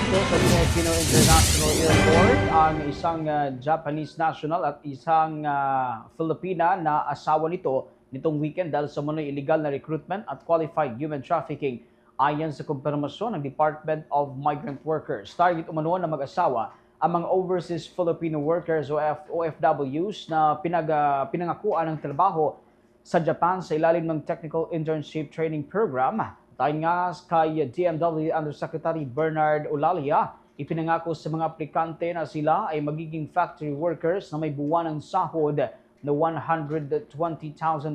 Sa Aquino International Airport ang isang ah, Japanese national at isang ah, Filipina na asawa nito nitong weekend dahil sa manoy illegal na recruitment at qualified human trafficking ayon sa kumpirmasyon ng Department of Migrant Workers. Target umano ng mag-asawa ang mga overseas Filipino workers o OFWs na pinag, ah, pinangakuan ng trabaho sa Japan sa ilalim ng Technical Internship Training Program. Tayo nga kay DMW Undersecretary Bernard Olalia, ipinangako sa mga aplikante na sila ay magiging factory workers na may buwan ng sahod na 120,000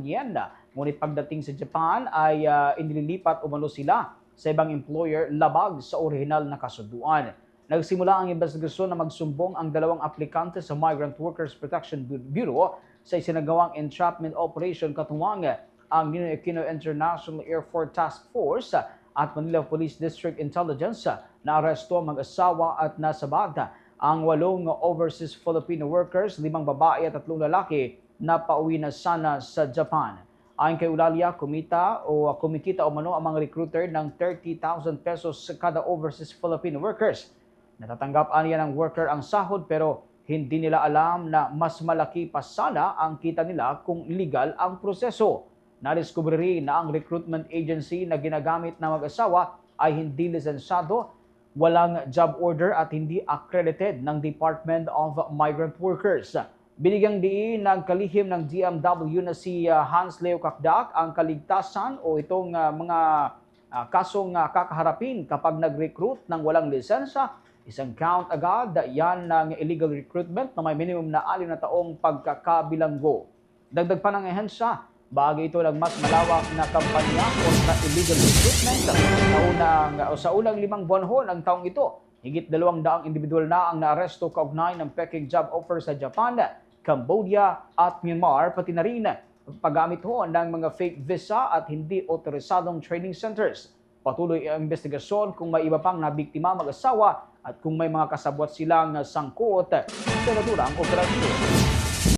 yen. Ngunit pagdating sa Japan ay uh, inililipat umano sila sa ibang employer labag sa orihinal na kasunduan. Nagsimula ang investigasyon na magsumbong ang dalawang aplikante sa Migrant Workers Protection Bu- Bureau sa isinagawang entrapment operation katuwang ang Ninoy Aquino International Airport Task Force at Manila Police District Intelligence na aresto ang mag-asawa at nasabat ang walong overseas Filipino workers, limang babae at tatlong lalaki na pauwi na sana sa Japan. Ayon kay Ulalia, kumita o kumikita umano ang mga recruiter ng 30,000 pesos sa kada overseas Filipino workers. Natatanggap aniya ng worker ang sahod pero hindi nila alam na mas malaki pa sana ang kita nila kung legal ang proseso. Nadiskubre rin na ang recruitment agency na ginagamit ng mag-asawa ay hindi lisensado, walang job order at hindi accredited ng Department of Migrant Workers. Binigyang diin ng kalihim ng DMW na si uh, Hans Leo Kakdak ang kaligtasan o itong uh, mga uh, kasong kakaharapin kapag nag-recruit ng walang lisensya Isang count agad yan ng illegal recruitment na may minimum na alim na taong pagkakabilanggo. Dagdag pa ng ehensya, bagay ito ng mas malawak na kampanya kontra illegal recruitment. Sa unang, o sa unang limang buwan ho ng taong ito, higit dalawang daang individual na ang naaresto kaugnay ng peking job offer sa Japan, Cambodia at Myanmar, pati na rin paggamit ho ng mga fake visa at hindi otorisadong training centers. Patuloy ang investigasyon kung may iba pang nabiktima mag-asawa at kung may mga kasabwat silang sangkot sa naturang operasyon.